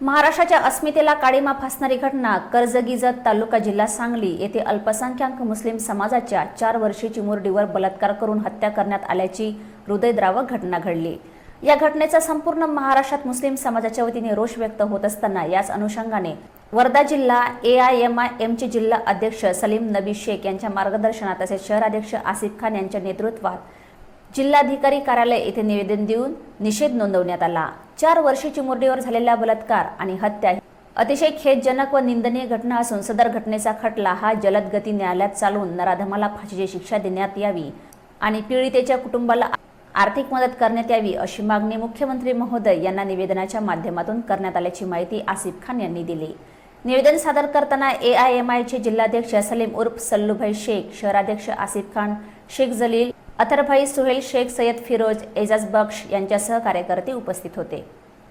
महाराष्ट्राच्या अस्मितेला काळीमा फासणारी घटना कर्जगिजत तालुका जिल्हा सांगली येथे अल्पसंख्याक मुस्लिम समाजाच्या चार वर्षीची चिमुरडीवर बलात्कार करून हत्या करण्यात आल्याची हृदयद्रावक घटना घडली. या घटनेचा संपूर्ण महाराष्ट्रात मुस्लिम समाजाच्या वतीने रोष व्यक्त होत असताना याच अनुषंगाने वर्धा जिल्हा ए आय एम आय एमचे जिल्हा अध्यक्ष सलीम नबी शेख यांच्या मार्गदर्शनात तसेच शहराध्यक्ष आसिफ खान यांच्या नेतृत्वात जिल्हाधिकारी कार्यालय येथे निवेदन देऊन निषेध नोंदवण्यात आला. चार वर्षे चिमुरडीवर झालेला बलात्कार आणि हत्या अतिशय खेदजनक व निंदनीय घटना असून सदर घटनेचा खटला हा जलद गती न्यायालयात चालवून नराधमाला फाशीची शिक्षा देण्यात यावी आणि पीडितेच्या कुटुंबाला आर्थिक मदत करण्यात यावी अशी मागणी मुख्यमंत्री महोदय यांना निवेदनाच्या माध्यमातून करण्यात आल्याची माहिती आसिफ खान यांनी दिली. निवेदन सादर करताना ए आय एम आयचे जिल्हाध्यक्ष सलीम उर्फ सल्लूभाई शेख शहराध्यक्ष आसिफ खान शेख जलील अथरभाई सुहेल शेख सय्यद फिरोज एजाज बक्ष यांच्यासह कार्यकर्ते उपस्थित होते.